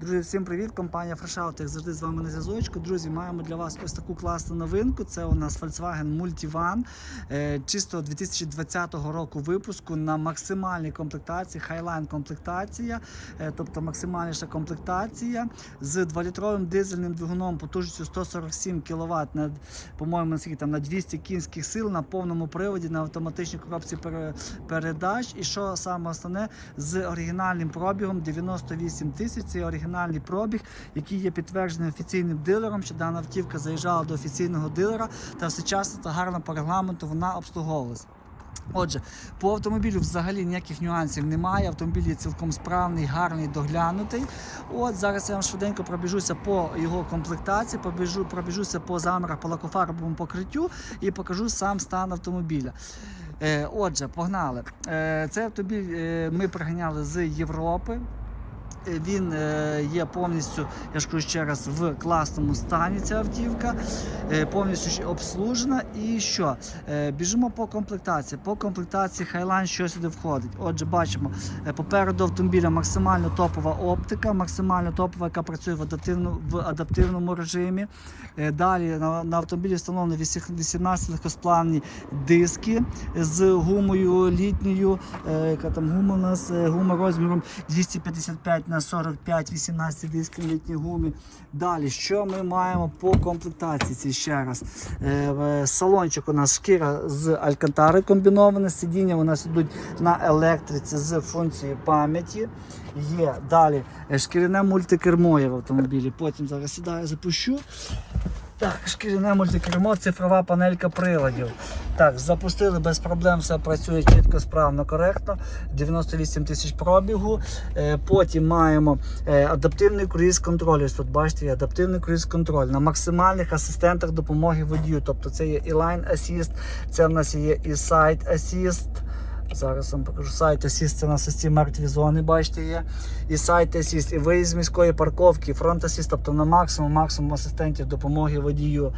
Друзі, всім привіт! Компанія FreshOut, як завжди з вами на зв'язочку. Друзі, маємо для вас ось таку класну новинку. Це у нас Volkswagen Multivan е, чисто 2020 року випуску на максимальній комплектації, Highline комплектація, е, тобто максимальніша комплектація з 2-літровим дизельним двигуном потужністю 147 кВт на, по-моєму, там на 200 кінських сил на повному приводі на автоматичній коробці передач. І що саме основне з оригінальним пробігом 98 тисяч. Це оригінальний пробіг, який є підтверджений офіційним дилером, що дана автівка заїжджала до офіційного дилера та все часто та гарно по регламенту вона обслуговувалась. Отже, по автомобілю взагалі ніяких нюансів немає. Автомобіль є цілком справний, гарний, доглянутий. От зараз я вам швиденько пробіжуся по його комплектації, побіжу, пробіжуся по замерах, по лакофарбовому покриттю і покажу сам стан автомобіля. Е, отже, погнали. Е, цей автомобіль е, ми приганяли з Європи. Е, Він е, є повністю, я ж кажу ще раз, в класному стані ця автівка, е, повністю обслужена. І що? Біжимо по комплектації. По комплектації Highline що сюди входить. Отже, бачимо, попереду автомобіля максимально топова оптика, максимально топова, яка працює в, адаптивну, в адаптивному режимі. Далі на, на автомобілі встановлені 18 легкосплавні диски з гумою літньою, яка там гума у нас, гума розміром 255 на 45, 18 дисків літні гумі. Далі, що ми маємо по комплектації? Ці ще раз. Е, Салончик у нас шкіра з алькантари комбіноване, сидіння у нас йдуть на електриці з функцією пам'яті. Є далі е, шкіряне мультикермо є в автомобілі. Потім зараз сідаю, запущу. Так, шкіряне мультикермо, цифрова панелька приладів. Так, запустили без проблем, все працює чітко, справно, коректно. 98 тисяч пробігу. Е, Потім маємо е, адаптивний круїз контроль. Ось Тут бачите, є адаптивний круїз контроль на максимальних асистентах допомоги водію. Тобто це є і Line Assist, це в нас є і Side Assist. Зараз вам покажу сайт Assist, це ось ці мертві зони, бачите, є. І сайт Assist, і виїзд з міської парковки, фронт Assist, тобто на максимум, максимум асистентів допомоги водію.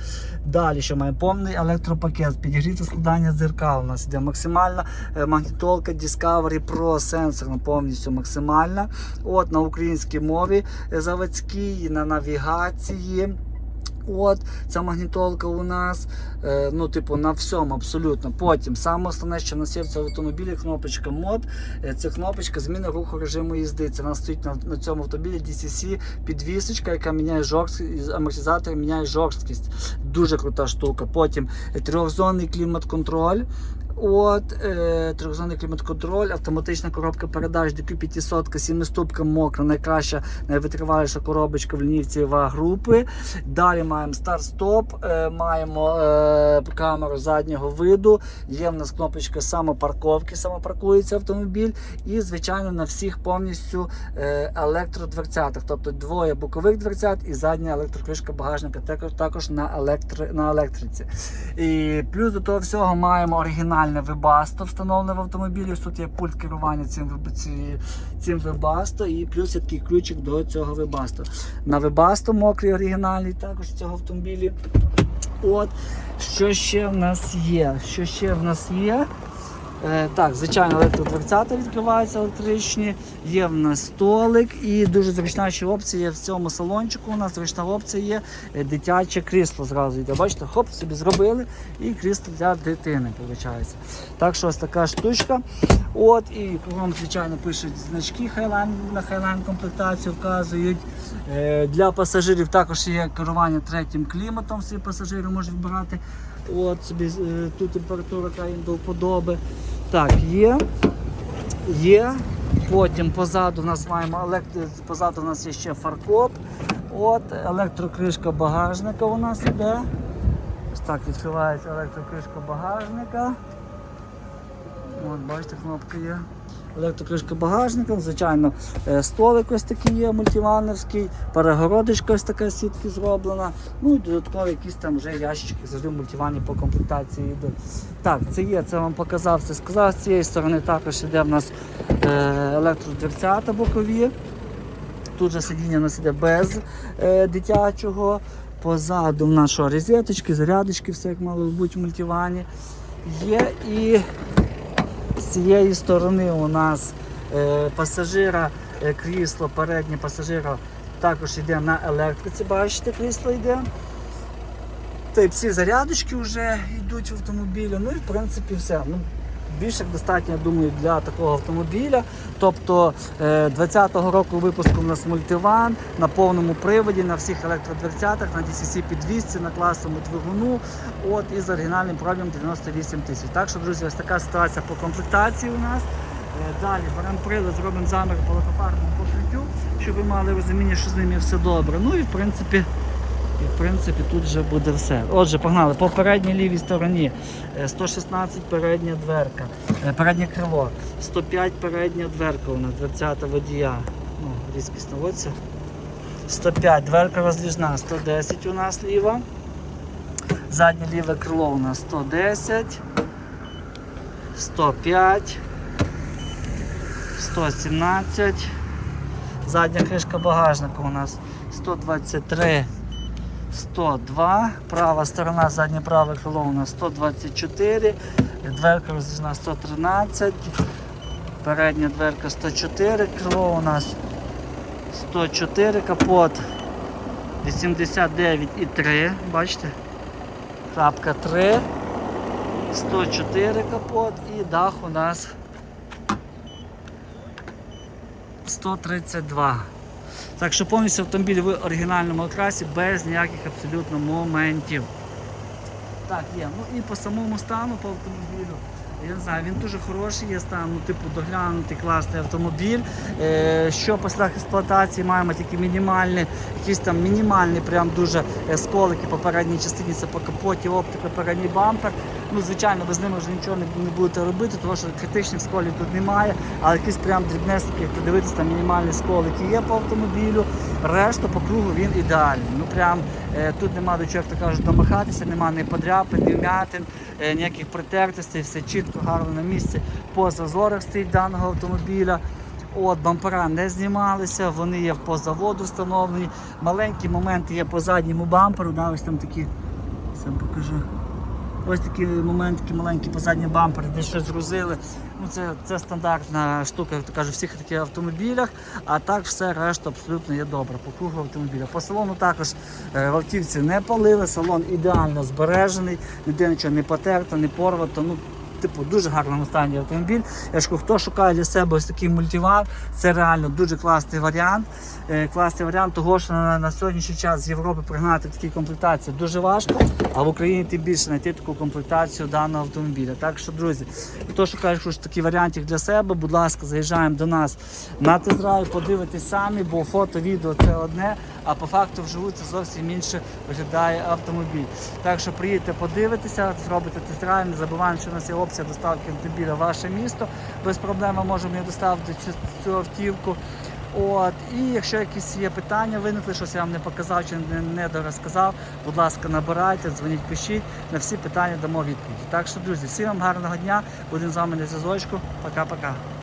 Далі, що маємо повний електропакет, підігріти складання дзеркал. У нас іде максимальна е, магнітолка Discovery Pro сенсорна, повністю максимальна. От на українській мові е, заводській, на навігації. От, ця магнітолка у нас, е, ну, типу, на всьому абсолютно. Потім саме основне, що в нас в автомобілі, кнопочка мод. Е, Це кнопочка зміни руху режиму їзди. Це нас стоїть на, на цьому автомобілі DCC підвісочка, яка міняє жорсткість, амортизатор міняє жорсткість. Дуже крута штука. Потім е, трьохзонний клімат-контроль. От, е, трьохзонний клімат-контроль, автоматична коробка передач DQ 500, сімиступка мокра, найкраща, найвитриваліша коробочка в лінійці ВА групи. Далі маємо старт-стоп, е, маємо е, камеру заднього виду, є в нас кнопочка самопарковки, самопаркується автомобіль. І, звичайно, на всіх повністю е, електродверцятах, тобто двоє бокових дверцят і задня електрокришка багажника також, також на, електри, на електриці. І плюс до того всього маємо оригінальне вебасто встановлене в автомобілі. Тут є пульт керування цим, цим вебасто і плюс є такий ключик до цього вебасто. На вебасто мокрий оригінальний також цього автомобілі. От, що ще в нас є? Що ще в нас є? Е, так, звичайно, електродверцята відкриваються електричні, є в нас столик і дуже зручна ще опція в цьому салончику. У нас зручна опція є е, дитяче крісло зразу йде. Бачите, хоп, собі зробили і крісло для дитини виходить. Так що ось така штучка. От, і кругом, звичайно, пишуть значки Highline, на Highline комплектацію вказують. Е, Для пасажирів також є керування третім кліматом, всі пасажири можуть вибирати. От собі ту температуру, яка їм до вподоби. Так, є. Є. Потім позаду в нас маємо електро... позаду у нас є ще фаркоп. От, електрокришка багажника у нас іде. Ось так відкривається електрокришка багажника. От, бачите, кнопка є. Електрокришка багажника, звичайно, е, столик ось такий є мультивановський, перегородочка ось така сітки зроблена. Ну і додатково якісь там вже ящички завжди мультивані по комплектації йдуть. Так, це є, це вам показав, це сказав. З цієї сторони також йде в нас е, електродверцята бокові. Тут же сидіння у нас іде без е, дитячого. Позаду в нас що, розеточки, зарядочки, все як мало бути в мультивані. Є і цієї сторони у нас е, пасажира, е, крісло переднє пасажира також йде на електриці, бачите, крісло йде. Та й всі зарядочки вже йдуть в автомобілі. Ну і в принципі все. Ну, більше як достатньо, я думаю, для такого автомобіля. Тобто е, 20-го року випуску у нас мультиван на повному приводі, на всіх електродверцятах, на DCC підвісці, на класовому двигуну. От і з оригінальним пробігом 98 тисяч. Так що, друзі, ось така ситуація по комплектації у нас. Е, Далі беремо прилад, зробимо замір по лакофарбовому покриттю, щоб ви мали розуміння, що з ними все добре. Ну і в принципі. І в принципі тут вже буде все. Отже, погнали. По передній лівій стороні е, 116 передня дверка, е, переднє крило, 105 передня дверка у нас, дверцята водія. Ну, різкість наводиться. 105, дверка розліжна, 110 у нас ліва. Заднє ліве крило у нас 110, 105, 117. Задня кришка багажника у нас 123. 102, права сторона, заднє праве крило у нас 124, дверка розрізна 113, передня дверка 104, крило у нас 104, капот 89,3, бачите? Крапка 3, 104 капот і дах у нас 132. Так що повністю автомобіль в оригінальному окрасі без ніяких абсолютно моментів. Так, є. Ну і по самому стану по автомобілю. Я не знаю, він дуже хороший, є стан, ну, типу, доглянутий, класний автомобіль. Е, що після експлуатації маємо тільки мінімальні, якісь там мінімальні, прям дуже е, сколики по передній частині, це по капоті, оптика, передній бампер. Ну, звичайно, ви з ними вже нічого не, будете робити, тому що критичних сколів тут немає, але якісь прям дрібнесики, як подивитися, там мінімальні сколики є по автомобілю. Решта по кругу він ідеальний. Ну прям е, тут нема до чого, як то кажуть, домахатися, нема ні подряпин, ні вмятин, е, ніяких притертостей, все чітко, гарно на місці. По зазорах стоїть даного автомобіля. От, бампера не знімалися, вони є по заводу встановлені. Маленькі моменти є по задньому бамперу, да, ось там такі, сам покажу. Ось такі моментики маленькі по задній бампер, де щось згрузили. Ну, це, це стандартна штука, як то кажуть, в всіх таких автомобілях. А так все решта абсолютно є добре по кругу автомобіля. По салону також е, в автівці не палили, салон ідеально збережений, ніде нічого не потерто, не порвато. Ну, Типу, дуже гарному стані автомобіль. Я ж кажу, хто шукає для себе ось такий мультиван, це реально дуже класний варіант. Е, класний варіант того, що на, на сьогоднішній час з Європи пригнати такі комплектації дуже важко, а в Україні тим більше знайти таку комплектацію даного автомобіля. Так що, друзі, хто шукає хоч такий варіантик для себе, будь ласка, заїжджаємо до нас на тест-драйв, подивитись самі, бо фото, відео це одне, а по факту вживу це зовсім інше виглядає автомобіль. Так що приїдьте подивитися, зробите тест-драйв, не забуваємо, що у нас є опція доставки автомобіля в ваше місто. Без проблем ми можемо доставити цю автівку. От, і якщо якісь є питання виникли, щось я вам не показав чи не, не дорозказав, будь ласка, набирайте, дзвоніть, пишіть, на всі питання дамо відповіді. Так що, друзі, всім вам гарного дня, будемо з вами на зв'язочку. Пока-пока.